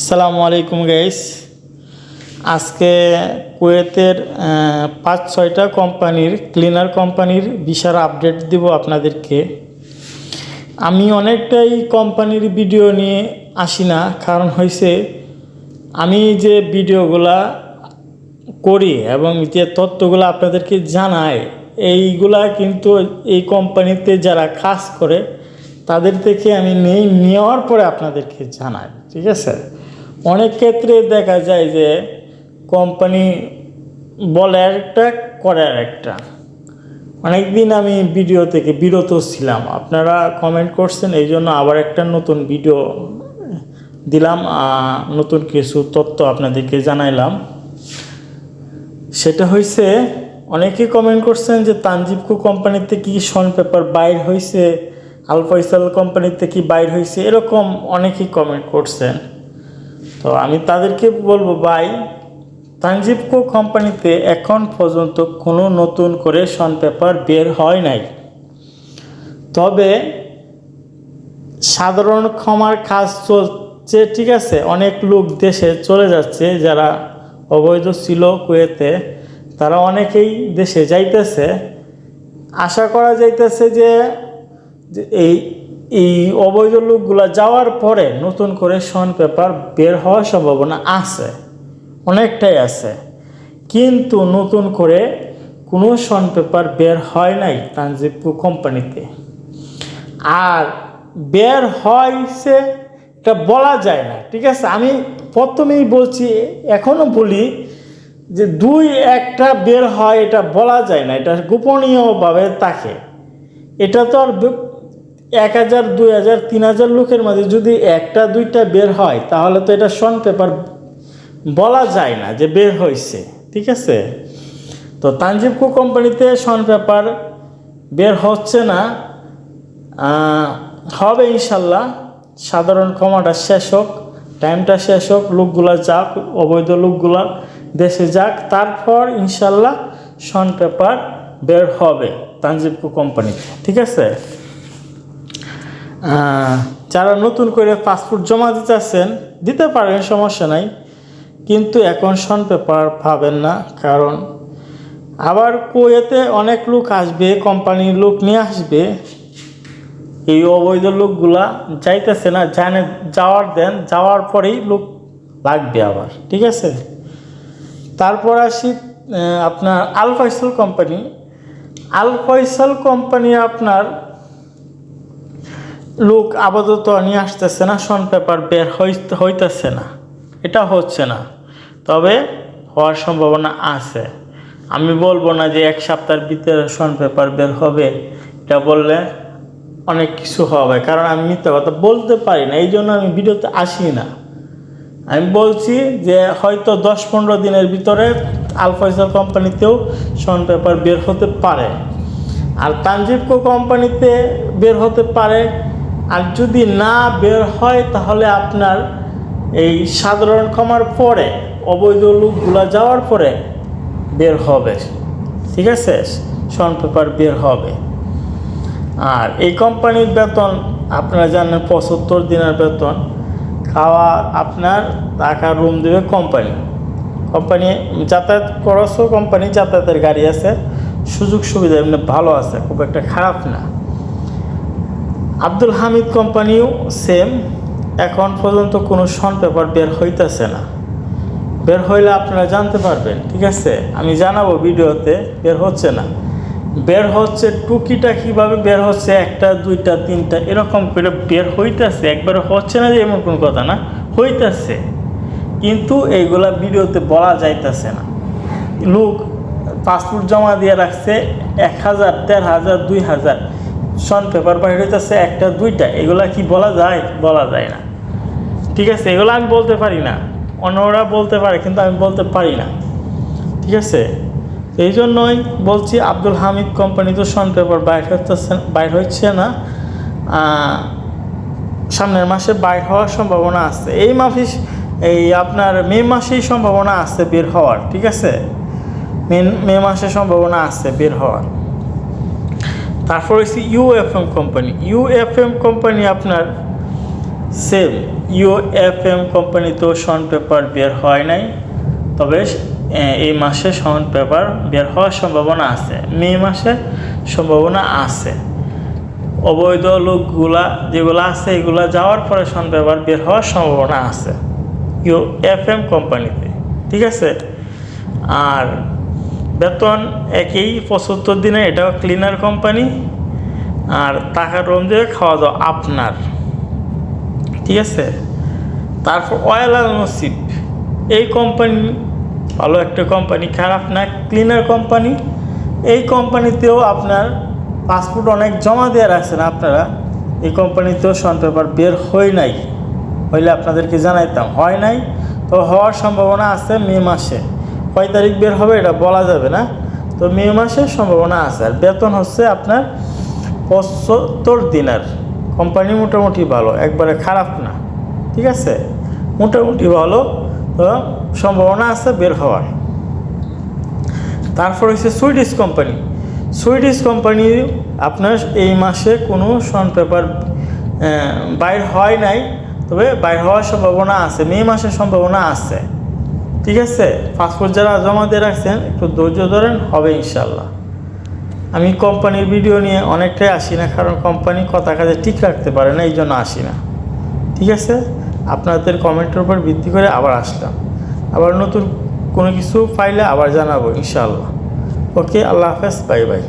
আসসালামু আলাইকুম গাইস আজকে কুয়েতের পাঁচ ছয়টা কোম্পানির ক্লিনার কোম্পানির বিশাল আপডেট দিব আপনাদেরকে। আমি অনেকটাই কোম্পানির ভিডিও নিয়ে আসি না, কারণ হয়েছে আমি যে ভিডিওগুলা করি এবং যে তথ্যগুলো আপনাদেরকে জানাই, এইগুলা কিন্তু এই কোম্পানিতে যারা কাজ করে, তাদের থেকে আমি নেই, নেওয়ার পরে আপনাদেরকে জানাই, ঠিক আছে? অনেক ক্ষেত্রে দেখা যায় যে কোম্পানি বলে একটা, করে একটা অনেকদিন আমি ভিডিও থেকে বিরত ছিলাম। আপনারা কমেন্ট করছেন এই জন্য আবার একটা নতুন ভিডিও দিলাম নতুন কিছু তথ্য আপনাদেরকে জানাইলাম। সেটা হয়েছে অনেকেই কমেন্ট করছেন যে তানজিবকু কোম্পানিতে কি শন পেপার বাইর হয়েছে আল ফয়সাল কোম্পানিতে কি বাইর হয়েছে এরকম অনেকেই কমেন্ট করছেন। তো আমি তাদেরকে বলব, ভাই তানজিবকো কোম্পানিতে এখন পর্যন্ত কোনো নতুন করে শন পেপার বের হয় নাই। তবে সাধারণ ক্ষমার কাজ চলছে, ঠিক আছে? অনেক লোক দেশে চলে যাচ্ছে, যারা অবৈধ ছিল কুয়েতে, তারা অনেকেই দেশে যাইতেছে। আশা করা যাইতেছে যে এই এই অবৈধ লোকগুলা যাওয়ার পরে নতুন করে শন পেপার বের হওয়ার সম্ভাবনা আছে, অনেকটাই আছে। কিন্তু নতুন করে কোনো শন পেপার বের হয় নাই তানজিবপুর কোম্পানিতে। আর বের হয়েছে এটা বলা যায় না, ঠিক আছে? আমি প্রথমেই বলছি এখনও বলি যে দুই একটা বের হয় এটা বলা যায় না, এটা গোপনীয়ভাবে থাকে। এটা তো আর এক হাজার, দুই হাজার, তিন হাজার লোকের মাঝে যদি একটা, দুইটা বের হয়, তাহলে তো এটা শন পেপার বলা যায় না যে বের হয়েছে ঠিক আছে? তো তানজিবকো কোম্পানিতে শন পেপার বের হচ্ছে না। হবে ইনশাল্লাহ। সাধারণ ক্ষমাটা শেষ হোক, টাইমটা শেষ হোক, লোকগুলা যাক, অবৈধ লোকগুলা দেশে যাক, তারপর ইনশাল্লাহ শন পেপার বের হবে তানজিবকো কোম্পানিতে ঠিক আছে? যারা নতুন করে পাসপোর্ট জমা দিতে দিতেছেন দিতে পারেন, সমস্যা নাই। কিন্তু এখন শন পেপার পাবেন না, কারণ আবার কুয়েতে অনেক লোক আসবে কোম্পানির লোক নিয়ে আসবে। এই অবৈধ লোকগুলা যাইতেছে না, জানে যাওয়ার দেন, যাওয়ার পরেই লোক লাগবে আবার, ঠিক আছে? তারপর আসি আপনার Al Faisal company Al Faisal company আপনার লোক আপাতত নিয়ে আসতেছে না শন পেপার বের হইতে হইতেছে না। এটা হচ্ছে না। তবে হওয়ার সম্ভাবনা আছে। আমি বলব না যে এক সপ্তাহের ভিতরে শন পেপার বের হবে, এটা বললে অনেক কিছু হবে। কারণ আমি মিথ্যা কথা বলতে পারি না, এই জন্য আমি ভিডিওতে আসি না। আমি বলছি যে হয়তো দশ পনেরো দিনের ভিতরে আলফাইসাল কোম্পানিতেও শন পেপার বের হতে পারে। আর তানজিবকো কোম্পানিতে বের হতে পারে আর যদি না বের হয় তাহলে আপনার এই সাধারণ ক্ষমার পরে, অবৈধ লোকগুলা যাওয়ার পরে বের হবে। ঠিক আছে? শন পেপার বের হবে। আর এই কোম্পানির বেতন, আপনারা জানেন পঁচাত্তর দিনের বেতন। খাওয়া আপনার টাকা রুম দেবে কোম্পানি কোম্পানি যাতায়াত খরচও কোম্পানি যাতায়াতের গাড়ি আছে। সুযোগ সুবিধা এমনি ভালো আছে, খুব একটা খারাপ না। আব্দুল হামিদ কোম্পানিও সেম এখন পর্যন্ত কোনো শন পেপার বের হইতেছে না। বের হইলে আপনারা জানতে পারবেন, ঠিক আছে? আমি জানাব ভিডিওতে, বের হচ্ছে না। বের হচ্ছে, টুকিটা কীভাবে বের হচ্ছে, একটা, দুইটা, তিনটা, এরকম করে বের হইতেছে। একবারে হচ্ছে না যে এমন কোনো কথা না, হইতেছে। কিন্তু এইগুলা ভিডিওতে বলা যাইতেছে না। লোক পাসপোর্ট জমা দিয়ে রাখছে, এক হাজার, দেড় হাজার, দুই হাজার। সন পেপার বাইর হইতেছে একটা, দুইটা। এগুলা কি বলা যায়? বলা যায় না। ঠিক আছে, এগুলো আমি বলতে পারি না। অন্যরা বলতে পারে, কিন্তু আমি বলতে পারি না। ঠিক আছে? এই জন্যই বলছি আব্দুল হামিদ কোম্পানি তো শন পেপার বাইর হচ্ছে বাইর হচ্ছে না। সামনের মাসে বাইর হওয়ার সম্ভাবনা আছে। এই মাফিস এই আপনার মে মাসেই সম্ভাবনা আছে বের হওয়ার। ঠিক আছে? মে মে মাসে সম্ভাবনা আছে বের হওয়ার। তারপর হচ্ছে ইউএফএম কোম্পানি ইউএফএম কোম্পানি আপনার সেম ইউএফএম কোম্পানিতেও শন পেপার বের হয় নাই। তবে এই মাসে শন পেপার বের হওয়ার সম্ভাবনা আছে। মে মাসে সম্ভাবনা আছে। অবৈধ লোকগুলা যেগুলো আছে, এগুলা যাওয়ার পরে শন পেপার বের হওয়ার সম্ভাবনা আছে। ইউএফএম কোম্পানিতে ঠিক আছে? আর বেতন একই পঁচাত্তর দিনে, এটাও ক্লিনার কোম্পানি আর টাকা রুম দিয়ে খাওয়া দাওয়া আপনার। ঠিক আছে? তারপর অয়েল আল নসিব এই কোম্পানি ভালো একটা কোম্পানি খারাপ না ক্লিনার কোম্পানি এই কোম্পানিতেও আপনার পাসপোর্ট অনেক জমা দিয়ে রাখছেন আপনারা। এই কোম্পানিতেও সন পেপার বের হয় নাই। হইলে আপনাদেরকে জানাইতাম, হয় নাই? তো হওয়ার সম্ভাবনা আছে মে মাসে। কয় তারিখ বের হবে, এটা বলা যাবে না। তো মে মাসের সম্ভাবনা আছে। আর বেতন হচ্ছে আপনার পঁচাত্তর দিনের। কোম্পানি মোটামুটি ভালো, একবারে খারাপ না। ঠিক আছে? মোটামুটি ভালো সম্ভাবনা আছে বের হওয়ার। তারপর হচ্ছে সুইডিশ কোম্পানি। সুইডিশ কোম্পানি আপনার এই মাসে কোনো সন পেপার বাইর হয় নাই, তবে বাইর হওয়ার সম্ভাবনা আছে, মে মাসের সম্ভাবনা আছে। ঠিক আছে? পাসপোর্ট যারা জমা দিয়ে রাখছেন, একটু ধৈর্য ধরেন, হবে ইনশাল্লাহ আমি কোম্পানির ভিডিও নিয়ে অনেকটাই আসি না, কারণ কোম্পানি কথা কাজে ঠিক রাখতে পারে না এই জন্য আসি না। ঠিক আছে? আপনাদের কমেন্টের উপর ভিত্তি করে আবার আসলাম। আবার নতুন কোনো কিছু পাইলে আবার জানাব ইনশাআল্লাহ। ওকে, আল্লাহ হাফেজ, বাই বাই।